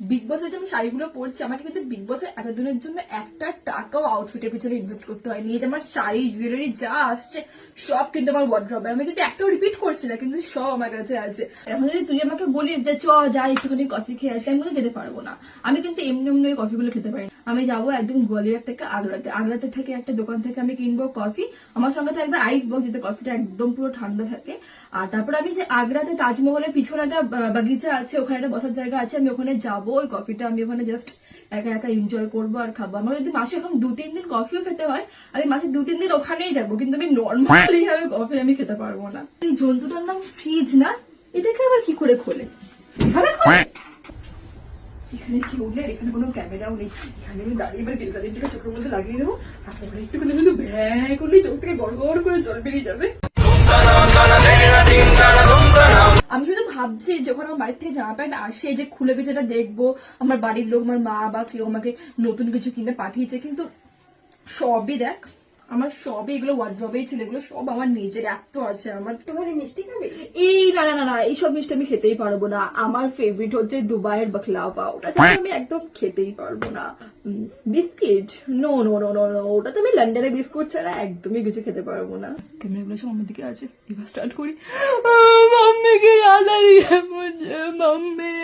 Big বসের যে আমি শাড়িগুলো পরছি, আমাকে কিন্তু বিগ বসের এতদিনের জন্য একটা টাকাও আউটফিটের পিছনে ইনভেস্ট করতে হয়নি। যে আমার শাড়ি জুয়েলারি যা আসছে, সব কিন্তু আমার ওয়ার্ড্রবে আমি কিন্তু একটাও রিপিট করছি না, কিন্তু সব আমার কাছে আছে। এখন যদি তুই আমাকে বলিস যে, চ যাই একটুখানি কফি খেয়ে আসি, আমি কিন্তু যেতে পারব না। আমি কিন্তু এমনি এমনি ওই কফিগুলো খেতে পারি আমি যাব একদম গোয়ালিয়র থেকে আগ্রাতে। আগ্রাতে থেকে একটা দোকান থেকে আমি কিনবো কফি আমার সঙ্গে থাকবে আইস বক্স যাতে কফিটা একদম পুরো ঠান্ডা থাকে। আর তারপর আমি যে আগ্রাতে তাজমহলের পিছনে একটা বাগিচা আছে, ওখানে একটা বসার জায়গা আছে, আমি ওখানে যাব। ওই কফিটা আমি ওখানে জাস্ট একা একা এনজয় করব আর খাব। আমার যদি মাসে এখন দু তিন দিন কফিও খেতে হয়, আমি মাসে দু তিন দিন ওখানেই যাব কিন্তু আমি নর্মালি ভাবে কফি আমি খেতে পারব না। এই জন্তুটার নাম ফ্রিজ না? এটাকে আবার কি করে খোলে? এভাবে খোলে? এখানে কি উঠলে? এখানে কোনো ক্যামেরাও নেই। এখানে আমি দাঁড়িয়ে এবার টেলিভিশনটা চোখের মধ্যে লাগিয়ে দেবো আর পরে একটুখানি কিন্তু ভ্যাঁ করলেই চোখ থেকে গড় গড় করে জল বেরিয়ে যাবে। ভাবছি যখন আমার বাড়ির থেকে জামা প্যান্ট আসে যে খুলে কিছু এটা দেখব আমার বাড়ির লোক আমার মা বা কেউ আমাকে নতুন কিছু কিনে পাঠিয়েছে কিন্তু সবই দেখ আমার সবই এগুলো ওয়ার্ড্রবেই ছিল এগুলো সব আমার নিজের এত আছে আমার। একটুখানি মিষ্টি খাবে? এই না না না না এইসব মিষ্টি আমি খেতেই পারব না। আমার ফেভারিট হচ্ছে দুবাইয়ের বাকলাভা ওটা আমি একদম খেতেই পারব না। Biscuit no no no no no ওটা তো আমি লন্ডনে বিস্কুট ছাড়া একদমই কিছু খেতে পারব না। ক্যামেরাগুলো সব আমার দিকে আছে? এবার স্টার্ট করি। hogy, hogy mammé